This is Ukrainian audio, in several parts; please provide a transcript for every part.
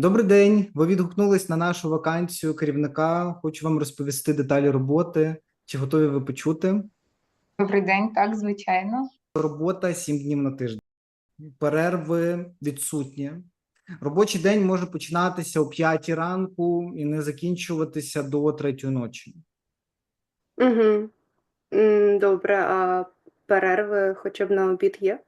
Добрий день. Ви відгукнулись на нашу вакансію керівника. Хочу вам розповісти деталі роботи. Чи готові ви почути? Добрий день, так, звичайно. Робота 7 днів на тиждень. Перерви відсутні. Робочий день може починатися о 5 ранку і не закінчуватися до 3 ночі. Угу. Добре, а перерви хоча б на обід є?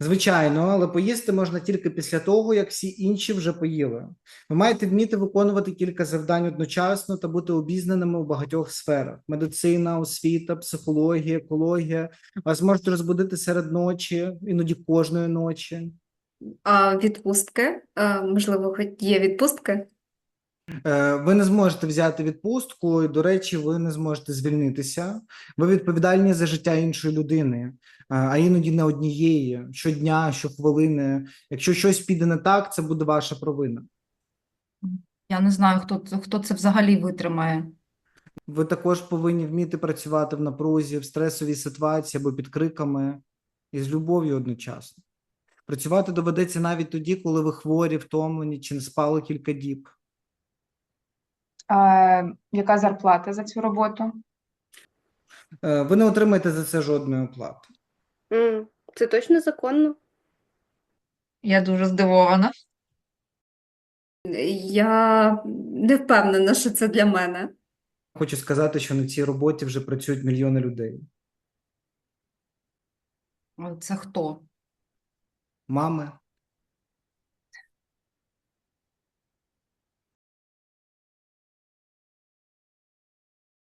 Звичайно, але поїсти можна тільки після того, як всі інші вже поїли. Ви маєте вміти виконувати кілька завдань одночасно та бути обізнаними у багатьох сферах: медицина, освіта, психологія, екологія. Вас можуть розбудити серед ночі, іноді кожної ночі. А відпустки? А, можливо, хоч є відпустки? Е, Ви не зможете взяти відпустку, і, до речі, ви не зможете звільнитися. Ви відповідальні за життя іншої людини, е, а іноді не однієї, щодня, щохвилини. Якщо щось піде не так, це буде ваша провина. Я не знаю, хто, хто це взагалі витримає. Ви також повинні вміти працювати в напрузі, в стресовій ситуації або під криками і з любов'ю одночасно. Працювати доведеться навіть тоді, коли ви хворі, втомлені чи не спали кілька діб. Яка зарплата за цю роботу? Е, Ви не отримаєте за це жодної оплати. Це точно законно? Я дуже здивована. Я не впевнена, що це для мене. Хочу сказати, що на цій роботі вже працюють мільйони людей. Це хто? Мами,